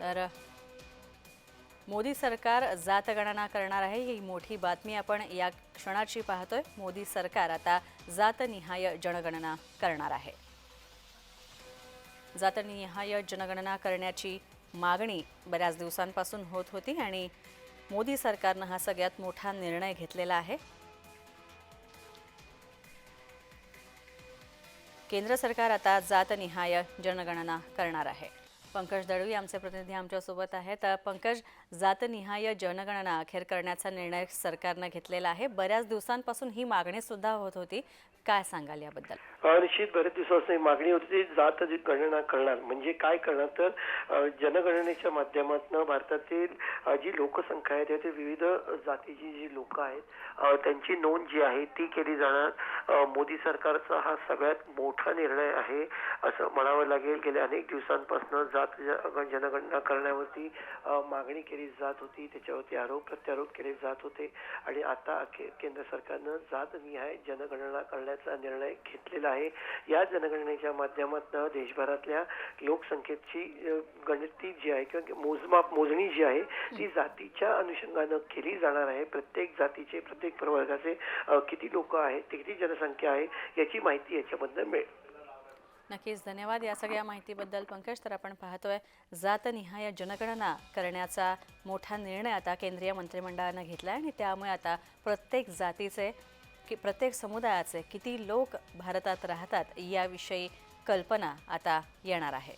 तर मोदी सरकार जातगणना करणार आहे ही मोठी बातमी आपण या क्षणाची पाहतोय. मोदी सरकार आता जातनिहाय जनगणना करणार आहे. जातनिहाय जनगणना करण्याची मागणी बऱ्याच दिवसांपासून होत होती आणि मोदी सरकारनं हा सगळ्यात मोठा निर्णय घेतलेला आहे. केंद्र सरकार आता जातनिहाय जनगणना करणार आहे. पंकज दळवी आमचे प्रतिनिधी आमच्यासोबत आहेत. पंकज जातनिहाय जनगणना अखेर करण्याचा निर्णय सरकारनं घेतलेला आहे. बऱ्याच दिवसांपासून ही मागणी सुद्धा होत होती. काय सांगाल याबद्दल? निश्चित बरेच दिवसापासून मागणी होती ती जात गणना करणार. म्हणजे काय करणार? तर जनगणनेच्या माध्यमातून भारतातील जी लोकसंख्या आहे त्यातील विविध जातीची जी लोक आहेत त्यांची नोंद जी आहे ती केली जाणार. मोदी सरकारचा हा सगळ्यात मोठा निर्णय आहे असं म्हणावं लागेल. गेल्या अनेक दिवसांपासून जात जनगणना करण्यावरती मागणी केली जात होती. त्याच्यावरती आरोप प्रत्यारोप केले जात होते. आणि आता अखेर केंद्र सरकारनं जात निहाय जनगणना करण्याचा निर्णय घेतलेला आहे. या जनगणनेच्या माध्यमातून देशभरातल्या लोकसंख्येची गणती जी आहे किंवा मोजमाप मोजणी जी आहे ती जातीच्या अनुषंगानं केली जाणार आहे. प्रत्येक जातीचे प्रत्येक प्रवर्गाचे किती लोक आहेत ते किती जनसंख्या आहे याची माहिती याच्याबद्दल मिळेल. नक्कीच. धन्यवाद या सगळ्या माहितीबद्दल. पंकज तर आपण पाहतोय जातनिहाय जनगणना करण्याचा मोठा निर्णय आता केंद्रीय मंत्रिमंडळानं घेतला आहे आणि त्यामुळे आता प्रत्येक जातीचे की प्रत्येक समुदायाचे किती लोक भारतात राहतात याविषयी कल्पना आता येणार आहे.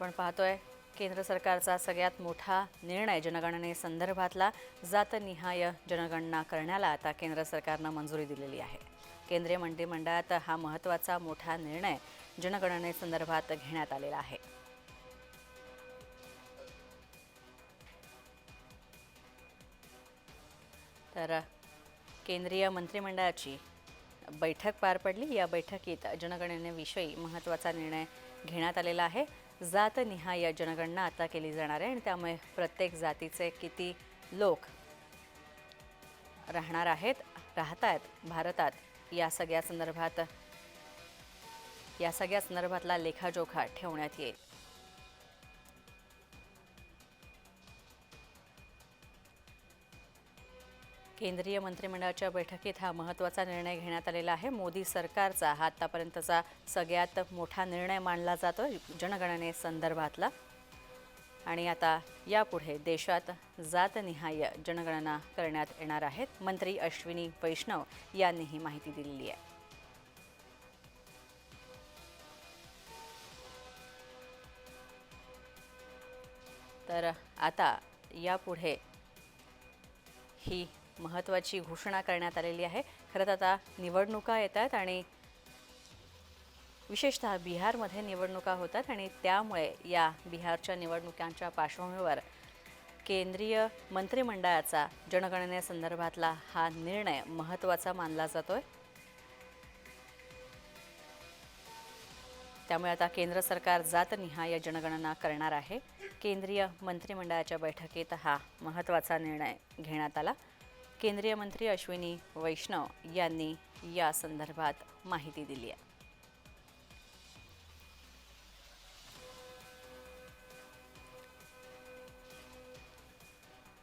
पण पाहतोय केंद्र सरकारचा सगळ्यात मोठा निर्णय जनगणने संदर्भातला जातनिहाय जनगणना करण्याला आता केंद्र सरकारनं मंजुरी दिलेली आहे. केंद्रीय मंत्रिमंडळात हा महत्त्वाचा मोठा निर्णय जनगणनेसंदर्भात घेण्यात आलेला आहे. तर केंद्रीय मंत्रिमंडळाची बैठक पार पडली. या बैठकीत जनगणनेविषयी महत्त्वाचा निर्णय घेण्यात आलेला आहे. जातनिहाय जनगणना आता केली जाणार आहे आणि त्यामुळे प्रत्येक जातीचे किती लोक राहणार आहेत राहत आहेत भारतात या सगळ्या संदर्भात या सगळ्या संदर्भातला लेखाजोखा ठेवण्यात येईल. केंद्रीय मंत्रिमंडळाच्या बैठकीत हा महत्त्वाचा निर्णय घेण्यात आलेला आहे. मोदी सरकारचा हा आतापर्यंतचा सगळ्यात मोठा निर्णय मानला जातो जनगणने संदर्भातला. आणि आता यापुढे देशात जातनिहाय जनगणना करण्यात येणार आहेत. मंत्री अश्विनी वैष्णव यांनी ही माहिती दिलेली आहे. तर आता यापुढे ही महत्त्वाची घोषणा करण्यात आलेली आहे. खरं तर आता निवडणुका येत आहेत आणि विशेषतः बिहारमध्ये निवडणुका होतात आणि त्यामुळे या बिहारच्या निवडणुकांच्या पार्श्वभूमीवर केंद्रीय मंत्रिमंडळाचा जनगणनेसंदर्भातला हा निर्णय महत्त्वाचा मानला जातोय. त्यामुळे आता केंद्र सरकार जातनिहाय जनगणना करणार आहे. केंद्रीय मंत्रिमंडळाच्या बैठकीत हा महत्त्वाचा निर्णय घेण्यात आला. केंद्रीय मंत्री अश्विनी वैष्णव यांनी या संदर्भात माहिती दिली आहे.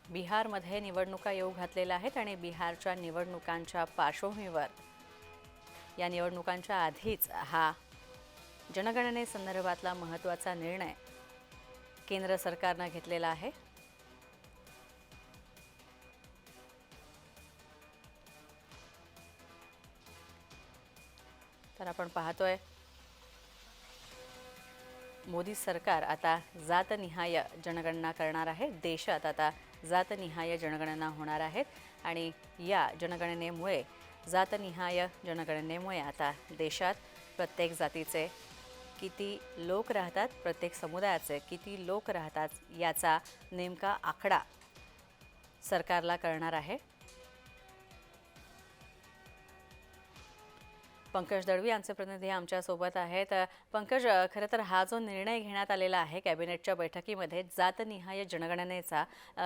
बिहारमध्ये निवडणुका येऊ घातलेल्या आहेत आणि बिहारच्या निवडणुकांच्या पार्श्वभूमीवर या निवडणुकांच्या आधीच हा जनगणनेसंदर्भातला महत्त्वाचा निर्णय केंद्र सरकारनं घेतलेला आहे. आपण पाहतोय. मोदी सरकार आता जातनिहाय जनगणना करणार आहे. देशात आता जातनिहाय जनगणना होणार आहेत. आणि या जनगणनेमुळे जातनिहाय जनगणनेमुळे आता देशात प्रत्येक जातीचे किती लोक राहतात प्रत्येक समुदायाचे किती लोक राहतात याचा नेमका आकडा सरकारला कळणार आहे. पंकज दळवी आमचे प्रतिनिधी आमच्यासोबत आहेत. पंकज खरं तर हा जो निर्णय घेण्यात आलेला आहे कॅबिनेटच्या बैठकीमध्ये जातनिहाय जनगणनेचा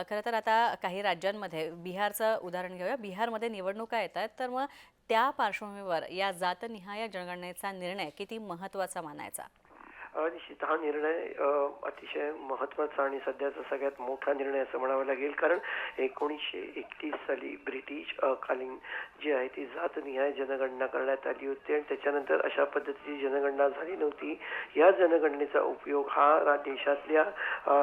खरं तर आता काही राज्यांमध्ये बिहारचं उदाहरण घेऊया. बिहारमध्ये निवडणुका येत आहेत तर मग त्या पार्श्वभूमीवर या जातनिहाय जनगणनेचा निर्णय किती महत्त्वाचा मानायचा? निश्चित हा निर्णय अतिशय महत्त्वाचा आणि सध्याचा सगळ्यात मोठा निर्णय असं म्हणावं लागेल. कारण एकोणीसशे एकतीस साली ब्रिटिश कालीन जी आहे ती जातनिहाय जनगणना करण्यात आली होती आणि त्याच्यानंतर अशा पद्धतीची जनगणना झाली नव्हती. या जनगणनेचा उपयोग हा देशातल्या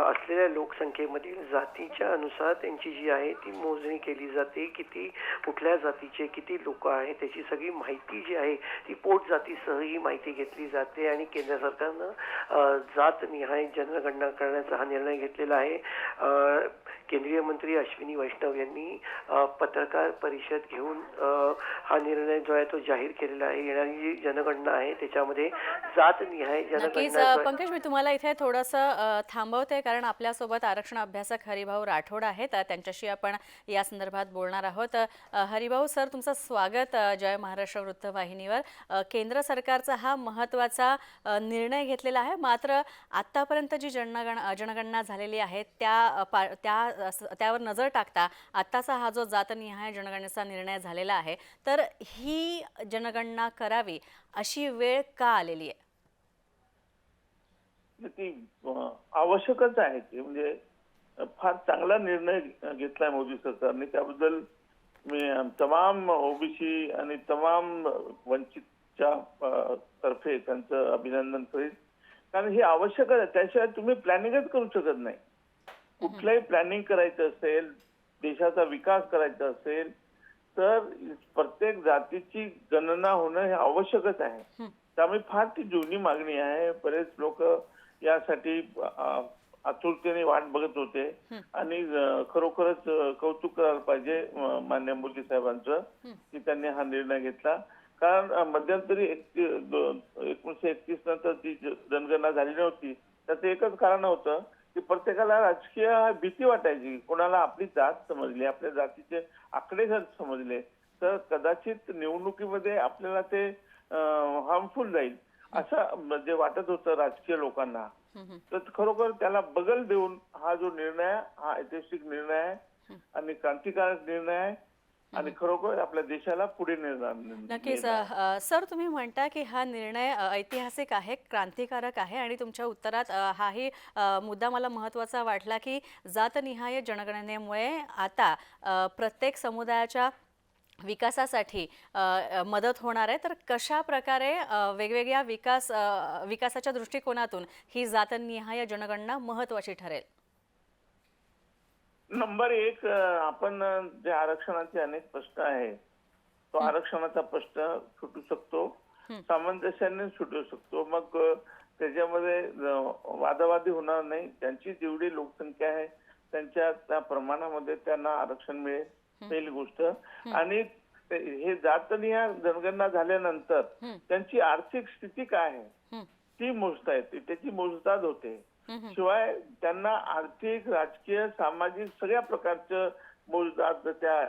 असलेल्या लोकसंख्येमधील जातीच्या अनुसार त्यांची जी आहे ती मोजणी केली जाते. किती कुठल्या जातीचे किती लोक आहेत त्याची सगळी माहिती जी आहे ती पोट जातीसह ही माहिती घेतली जाते आणि केंद्र सरकारनं अ, जातनिहाय जनगणना करण्याचा हा निर्णय घेतलेला आहे. केंद्रीय मंत्री अश्विनी वैष्णव यांनी पत्रकार परिषद घेऊन हा निर्णय जो आहे तो जाहीर केलेला आहे. येणारी जी जनगणना आहे त्याच्यामध्ये जातनिहाय नक्कीच जनगणना पंकज मी तुम्हाला इथे थोडंसं थांबवते कारण आपल्यासोबत आरक्षण अभ्यासक हरिभाऊ राठोड आहेत. त्यांच्याशी आपण या संदर्भात बोलणार आहोत. हरिभाऊ सर तुमचं स्वागत जय महाराष्ट्र वृत्तवाहिनीवर केंद्र सरकारचा हा महत्त्वाचा अ, निर्णय घेतलेला आहे. मात्र आत्तापर्यंत जी जनगण जनगणना झालेली आहे त्या पा त्या अ, त्यावर नजर टाकता आत्ताचा हा जो जातनिहाय जनगणनेचा निर्णय झालेला आहे तर ही जनगणना करावी अशी वेळ का आलेली आहे? ती आवश्यकच आहे ते म्हणजे फार चांगला निर्णय घेतलाय मोदी सरकारने. त्याबद्दल मी तमाम ओबीसी आणि तमाम वंचितच्या तर्फे त्यांचं अभिनंदन करीत कारण हे आवश्यकच आहे. त्याशिवाय तुम्ही प्लॅनिंगच करू शकत नाही. कुठलंही प्लॅनिंग करायचं असेल देशाचा विकास करायचा असेल तर प्रत्येक जातीची गणना होणं हे आवश्यकच आहे. त्यामुळे फार ती जुनी मागणी आहे. बरेच लोक यासाठी आतुरतेने वाट बघत होते. आणि खरोखरच कौतुक करायला पाहिजे मान्य मोदी साहेबांचं की त्यांनी हा निर्णय घेतला. कारण मध्यंतरी एकोणीशे एकतीस नंतर ज- जनगणना झाली नव्हती. त्याचं एकच कारण होतं की प्रत्येकाला राजकीय भीती वाटायची. कोणाला आपली जात समजली आपल्या जातीचे आकडे जर समजले तर कदाचित निवडणुकीमध्ये आपल्याला ते हार्मफुल जाईल. असं म्हणजे वाटत होतं राजकीय लोकांना. तर खरोखर त्याला बगल देऊन हा जो निर्णय हा ऐतिहासिक निर्णय आहे आणि क्रांतिकारक निर्णय आहे आणि खरोखर आपल्या देशाला पुढे नेणार नक्कीच सर तुम्ही म्हणता की हा निर्णय ऐतिहासिक आहे क्रांतिकारक आहे आणि तुमच्या उत्तरात हाही मुद्दा मला महत्त्वाचा वाटला की जातनिहाय जनगणनेमुळे आता प्रत्येक समुदायाच्या विकासासाठी मदत होणार आहे. तर कशा प्रकारे वेगवेगळ्या विकास विकासाच्या दृष्टिकोनातून ही जातनिहाय जनगणना महत्त्वाची ठरेल? नंबर एक आपण जे आरक्षणाचे अनेक प्रश्न आहे तो आरक्षणाचा प्रश्न सुटू शकतो सामंजस्याने सुटू शकतो. मग त्याच्यामध्ये वादावादी होणार नाही. त्यांची जेवढी लोकसंख्या आहे त्यांच्या त्या प्रमाणामध्ये त्यांना आरक्षण मिळेल. पहिली गोष्ट. आणि हे जातनिहाय जनगणना झाल्यानंतर त्यांची आर्थिक स्थिती काय आहे? ती मोजता येते. त्याची मोजदाद होते. शिवाय त्यांना आर्थिक राजकीय सामाजिक सगळ्या प्रकारचं मोजदाद त्या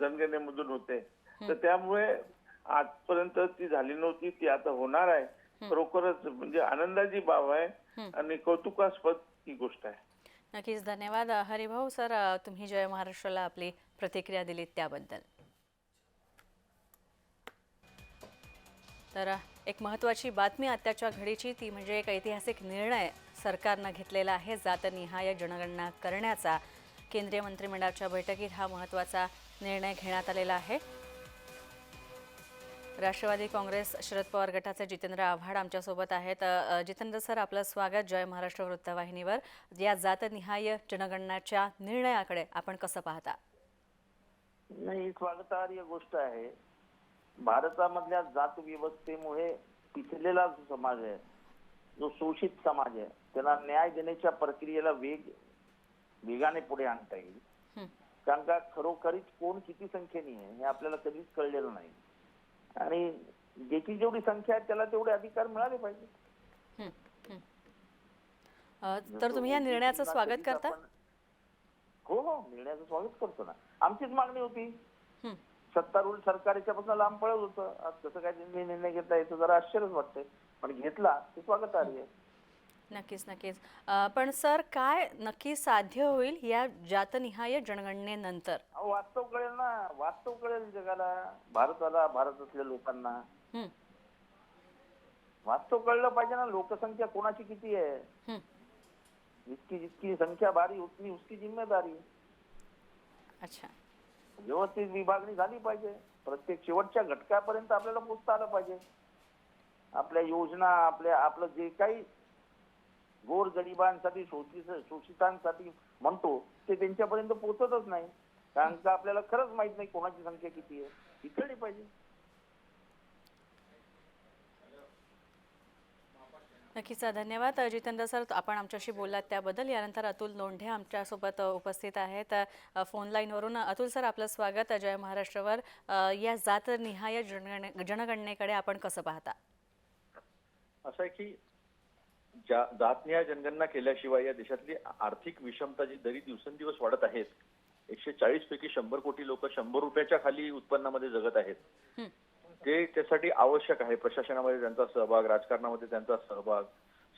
जनगणनेमधून होते. तर त्यामुळे आजपर्यंत ती झाली नव्हती ती आता होणार आहे. खरोखरच म्हणजे आनंदाची बाब आहे आणि कौतुकास्पद ही गोष्ट आहे. नक्कीच धन्यवाद. हरिभाऊ सर तुम्ही जय महाराष्ट्राला आपली प्रतिक्रिया दिलीत त्याबद्दल. तर एक महत्त्वाची बातमी आत्ताच्या घडीची ती म्हणजे एक ऐतिहासिक निर्णय सरकारनं घेतलेला आहे जातनिहाय जनगणना करण्याचा. केंद्रीय मंत्रिमंडळाच्या बैठकीत हा महत्त्वाचा निर्णय घेण्यात आलेला आहे. राष्ट्रवादी काँग्रेस शरद पवार गटाचे जितेंद्र आव्हाड आमच्यासोबत आहेत. जितेंद्र सर आपलं स्वागत. जय महाराष्ट्र वृत्तवाहिनीवर. या जातनिहाय जनगणनाच्या निर्णयाकडे आपण कसं पाहता? नाही स्वागतार्ह गोष्ट आहे. भारतामधल्या जात व्यवस्थेमुळे पिचलेला जो समाज आहे जो शोषित समाज आहे त्याला न्याय देण्याच्या प्रक्रियेला वेग वेगाने पुढे आणता येईल. कारण का खरोखरीच कोण किती संख्येने आहे हे आपल्याला कधीच कळलेलं नाही. आणि ज्याची जेवढी संख्या आहे त्याला तेवढे अधिकार मिळाले पाहिजे. तर तुम्ही या निर्णयाचं स्वागत करता हो हो निर्णयाचं स्वागत करतो ना. आमचीच मागणी होती. सत्तारूढ सरकार याच्यापासून लांब पळत होतं. आज कसं काय त्यांनी निर्णय घेतला याचं जरा आश्चर्यच वाटतंय. पण घेतला ते स्वागतार्ह आहे. नक्कीच नक्कीच. पण सर काय नक्की साध्य होईल या जातनिहाय जनगणनेनंतर? अहो, वास्तव कळेल ना. वास्तव कळेल जगाला भारताला भारतातल्या लोकांना. हं, वास्तव कळलं पाहिजे ना लोकसंख्या कोणाची किती आहे? हं. जितकी जितकी संख्या भारी उतनी उसकी जिम्मेदारी. अच्छा. व्यवस्थित विभागणी झाली पाहिजे. प्रत्येक शेवटच्या घटकापर्यंत आपल्याला पोचता आलं पाहिजे. आपल्या योजना आपल्या आपलं जे काही गोर गरिबांसाठी शोषित शोषितांसाठी म्हणतो ते त्यांच्यापर्यंत पोचतच नाही. कारण का आपल्याला खरंच माहीत नाही कोणाची संख्या किती आहे. ती कळली पाहिजे. नक्कीच धन्यवाद. जितेंद्र सर आपण आमच्याशी बोललात त्याबद्दल. यानंतर अतुल लोंढे आमच्यासोबत उपस्थित आहेत. फोन लाईनवरून अतुल सर आपलं स्वागत. जय महाराष्ट्रावर. या जातनिहाय जनगण जनगणनेकडे आपण कसं पाहता? असं आहे की ज्या जातनिहाय जनगणना केल्याशिवाय या देशातली आर्थिक विषमता जी दरी दिवसेंदिवस वाढत आहेत एकशे चाळीस पैकी शंभर कोटी लोक शंभर रुपयाच्या खाली उत्पन्नामध्ये जगत आहेत. ते त्यासाठी आवश्यक आहे प्रशासनामध्ये त्यांचा सहभाग राजकारणामध्ये त्यांचा सहभाग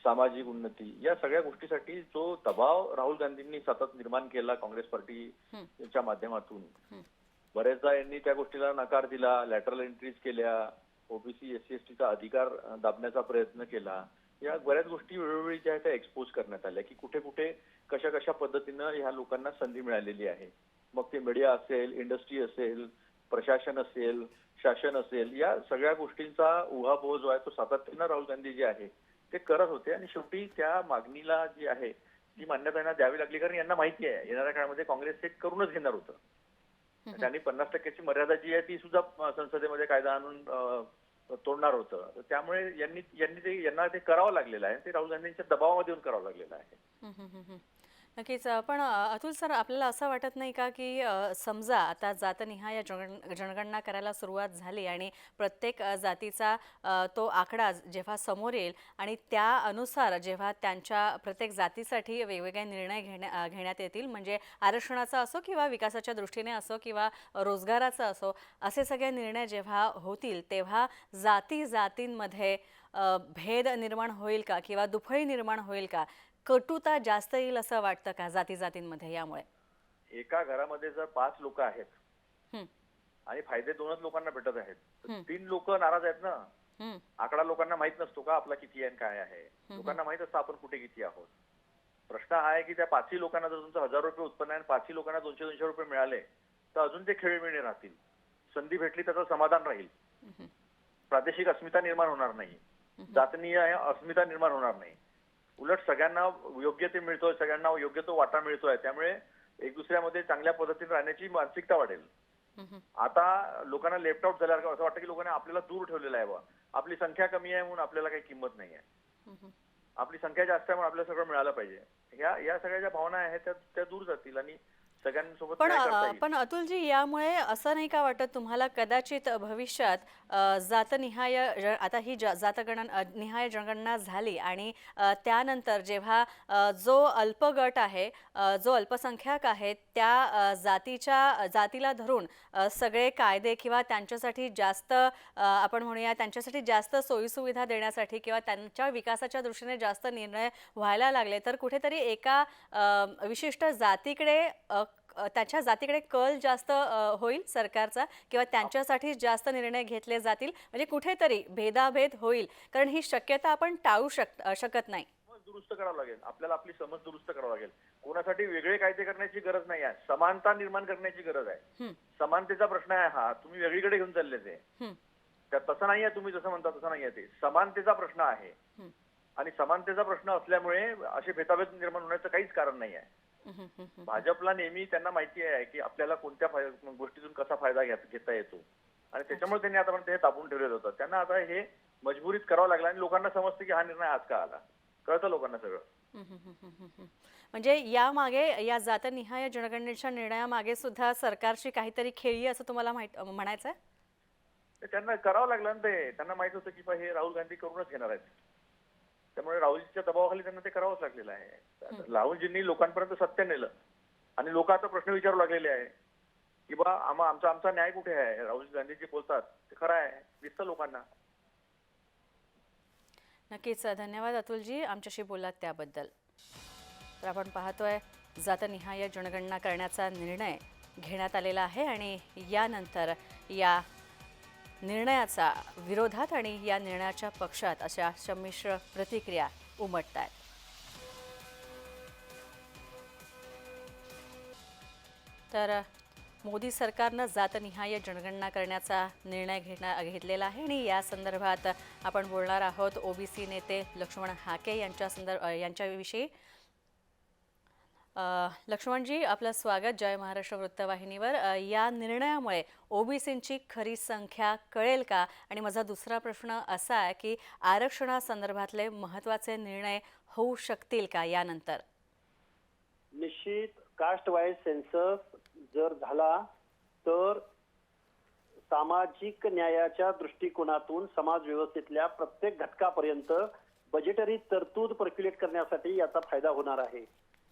सामाजिक उन्नती या सगळ्या गोष्टीसाठी जो दबाव राहुल गांधींनी सतत निर्माण केला काँग्रेस पार्टीच्या माध्यमातून. बरेचदा यांनी त्या गोष्टीला नकार दिला लॅटरल एंट्रीज केल्या ओबीसी एस सी एस टीचा अधिकार दाबण्याचा प्रयत्न केला. या बऱ्याच गोष्टी वेळोवेळी ज्या त्या एक्सपोज करण्यात आल्या की कुठे कुठे कशा कशा पद्धतीनं ह्या लोकांना संधी मिळालेली आहे. मग ते मीडिया असेल इंडस्ट्री असेल प्रशासन असेल शासन असेल या सगळ्या गोष्टींचा उहापोह जो आहे तो सातत्यानं राहुल गांधी जे आहे ते करत होते. आणि शेवटी त्या मागणीला जी आहे ती मान्यता यांना द्यावी लागली. कारण यांना माहिती आहे येणाऱ्या काळामध्ये काँग्रेस हे करूनच घेणार होतं. त्यांनी पन्नास टक्क्याची मर्यादा जी आहे ती सुद्धा संसदेमध्ये कायदा आणून तोडणार होतं. त्यामुळे यांनी यांनी ते यांना ते करावं लागलेलं आहे. ते राहुल गांधींच्या दबावामध्ये येऊन करावं लागलेलं आहे. नक्कीच. पण अतुल सर आपल्याला असं वाटत नाही का की समजा आता जातनिहाय जनगण जनगणना करायला सुरुवात झाली आणि प्रत्येक जातीचा तो आकडा जेव्हा समोर येईल आणि त्या अनुसार जेव्हा त्यांच्या प्रत्येक जातीसाठी वेगवेगळे निर्णय घेण्या घेण्यात येतील म्हणजे आरक्षणाचा असो किंवा विकासाच्या दृष्टीने असो किंवा रोजगाराचा असो असे सगळे निर्णय जेव्हा होतील तेव्हा जाती जातींमध्ये भेद निर्माण होईल का किंवा दुफळी निर्माण होईल का? कटुता जास्त येईल असं वाटतं का जाती जातींमध्ये यामुळे? एका घरामध्ये जर पाच लोक आहेत हं, आणि फायदे दोनच लोकांना भेटत आहेत. तीन लोक नाराज आहेत ना? आकडा लोकांना माहीत नसतो का आपला किती आहे काय आहे? लोकांना माहीत असतं आपण कुठे किती आहोत. प्रश्न हा आहे की त्या पाचही लोकांना जर तुमचं हजार रुपये उत्पन्न आहे आणि पाचही लोकांना दोनशे दोनशे रुपये मिळाले तर अजून ते खेळीमेळी राहतील. संधी भेटली त्याचं समाधान राहील. प्रादेशिक अस्मिता निर्माण होणार नाही. जातनीय अस्मिता निर्माण होणार नाही. उलट सगळ्यांना योग्य ते मिळतोय सगळ्यांना योग्य तो वाटा मिळतोय. त्यामुळे एक दुसऱ्यामध्ये चांगल्या पद्धतीने राहण्याची मानसिकता वाढेल. आता लोकांना लेफ्ट आउट झाल्यासारखं असं वाटतं की लोकांना आपल्याला दूर ठेवलेलं आहे बा आपली संख्या कमी आहे म्हणून आपल्याला काही किंमत नाही आहे. आपली संख्या जास्त आहे म्हणून आपल्याला सगळं मिळालं पाहिजे. या या सगळ्या ज्या भावना आहेत त्या त्या दूर जातील आणि सगळ्यांसोबत पण करता येईल? पण अतुलजी यामुळे असं नाही का वाटत तुम्हाला कदाचित भविष्यात अ, जातनिहाय ज- आता ही जा- जातगणन अ, निहाय जनगणना झाली आणि अ, त्यानंतर जेव्हा अ, जो अल्प गट आहे अ, जो अल्पसंख्याक आहे त्या अ, जातीच्या जातीला धरून अ, सगळे कायदे किंवा त्यांच्यासाठी जास्त अ, आपण म्हणूया त्यांच्यासाठी जास्त सोयीसुविधा देण्यासाठी किंवा त्यांच्या विकासाच्या दृष्टीने जास्त निर्णय व्हायला लागले तर कुठेतरी एका अ, विशिष्ट जातीकडे अ, त्याच्या जातीकडे कल जास्त होईल सरकारचा किंवा त्यांच्यासाठी जास्त निर्णय घेतले जातील. म्हणजे कुठेतरी भेदाभेद होईल. कारण ही शक्यता आपण टाळू शक शकत नाही. दुरुस्त करावं लागेल. आपल्याला आपली समज दुरुस्त करावं लागेल. कोणासाठी वेगळे कायदे करण्याची गरज नाही आहे. समानता निर्माण करण्याची गरज आहे. समानतेचा प्रश्न आहे हा. तुम्ही वेगळीकडे घेऊन चालले ते. तसं नाही आहे तुम्ही जसं म्हणता तसं नाही आहे ते. समानतेचा प्रश्न आहे. आणि समानतेचा प्रश्न असल्यामुळे असे भेदाभेद निर्माण होण्याचं काहीच कारण नाही आहे. भाजपला नेहमी त्यांना माहिती आहे की आपल्याला कोणत्या गोष्टीतून कसा फायदा घेता येतो. आणि त्याच्यामुळे त्यांनी आतापर्यंत हे तापून ठेवलेलं होतं. त्यांना आता हे मजबुरीत करावं लागलं आणि लोकांना समजतं की हा निर्णय आज का आला. कळतं लोकांना सगळं. म्हणजे यामागे या जातनिहाय जनगणनेच्या निर्णयामागे सुद्धा सरकारची काहीतरी खेळी असं तुम्हाला माहीत म्हणायचं आहे त्यांना करावं लागलं ते त्यांना माहीत होतं की हे राहुल गांधी करूनच घेणार आहेत. त्यामुळे राहुलजीच्या दबावाखाली त्यांना ते करावंच लागलेलं आहे. राहुलजींनी लोकांपर्यंत सत्य नेलं. आणि लोक आता प्रश्न विचारू लागलेले आहे की बा आम्हा आमचा आमचा न्याय कुठे आहे? राहुल गांधी जे बोलतात ते खरं आहे दिसतं लोकांना. नक्कीच धन्यवाद अतुलजी आमच्याशी बोललात त्याबद्दल. तर आपण पाहतोय जातनिहाय जनगणना करण्याचा निर्णय घेण्यात आलेला आहे आणि यानंतर या निर्णयाचा विरोधात आणि या निर्णयाच्या पक्षात अशा संमिश्र प्रतिक्रिया उमटत आहेत तर मोदी सरकारनं जातनिहाय जनगणना करण्याचा निर्णय घेणार घेतलेला आहे आणि या संदर्भात आपण बोलणार आहोत ओबीसी नेते लक्ष्मण हाके यांच्या संदर्भ यांच्याविषयी. लक्ष्मणजी आपलं स्वागत जय महाराष्ट्र वृत्तवाहिनीवर. या निर्णयामुळे ओबीसींची खरी संख्या कळेल का? आणि माझा दुसरा प्रश्न असा आहे की आरक्षणासंदर्भातले महत्त्वाचे निर्णय होऊ शकतील का यानंतर? निश्चित कास्ट वाईज सेन्सस जर झाला तर सामाजिक न्यायाच्या दृष्टिकोनातून समाज व्यवस्थेतल्या प्रत्येक घटकापर्यंत बजेटरी तरतूद पर्क्युलेट करण्यासाठी याचा फायदा होणार आहे.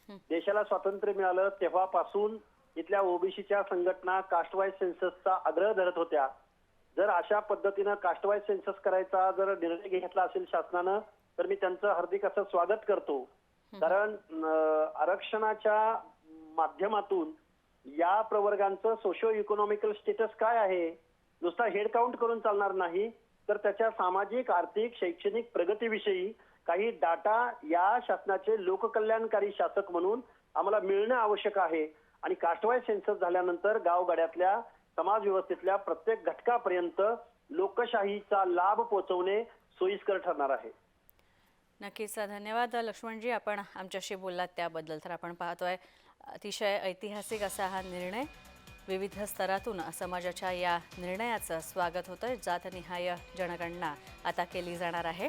देशाला स्वातंत्र्य मिळालं तेव्हापासून इथल्या ओबीसीच्या संघटना कास्टवाईज सेन्ससचा आग्रह धरत होत्या. जर अशा पद्धतीनं कास्टवाईज सेन्सस करायचा जर निर्णय घेतला असेल शासनानं तर मी त्यांचं हार्दिक असं स्वागत करतो. कारण आरक्षणाच्या माध्यमातून या प्रवर्गांचं सोशो इकॉनॉमिकल स्टेटस काय आहे नुसता हेड काउंट करून चालणार नाही तर त्याच्या सामाजिक आर्थिक शैक्षणिक प्रगतीविषयी काही डाटा या शासनाचे लोककल्याणकारी शासक म्हणून आम्हाला मिळणं आवश्यक आहे. आणि कास्टवाईज सेन्सस झाल्यानंतर गावगाड्यातल्या समाज व्यवस्थेतल्या प्रत्येक घटकापर्यंत लोकशाहीचा लाभ पोहोचवणे सोयीस्कर ठरणार आहे. नक्कीच धन्यवाद. लक्ष्मणजी आपण आमच्याशी बोललात त्याबद्दल. तर आपण पाहतोय अतिशय ऐतिहासिक असा हा निर्णय विविध स्तरातून समाजाच्या या निर्णयाचं स्वागत होतं जातनिहाय जनगणना आता केली जाणार आहे.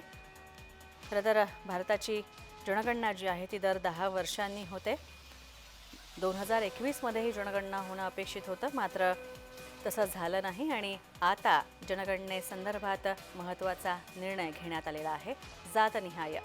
खरं तर भारताची जनगणना जी आहे ती दर दहा वर्षांनी होते. दोन हजार एकवीसमध्ये ही जनगणना होणं अपेक्षित होतं मात्र तसं झालं नाही आणि आता जनगणनेसंदर्भात महत्त्वाचा निर्णय घेण्यात आलेला आहे. जातनिहाय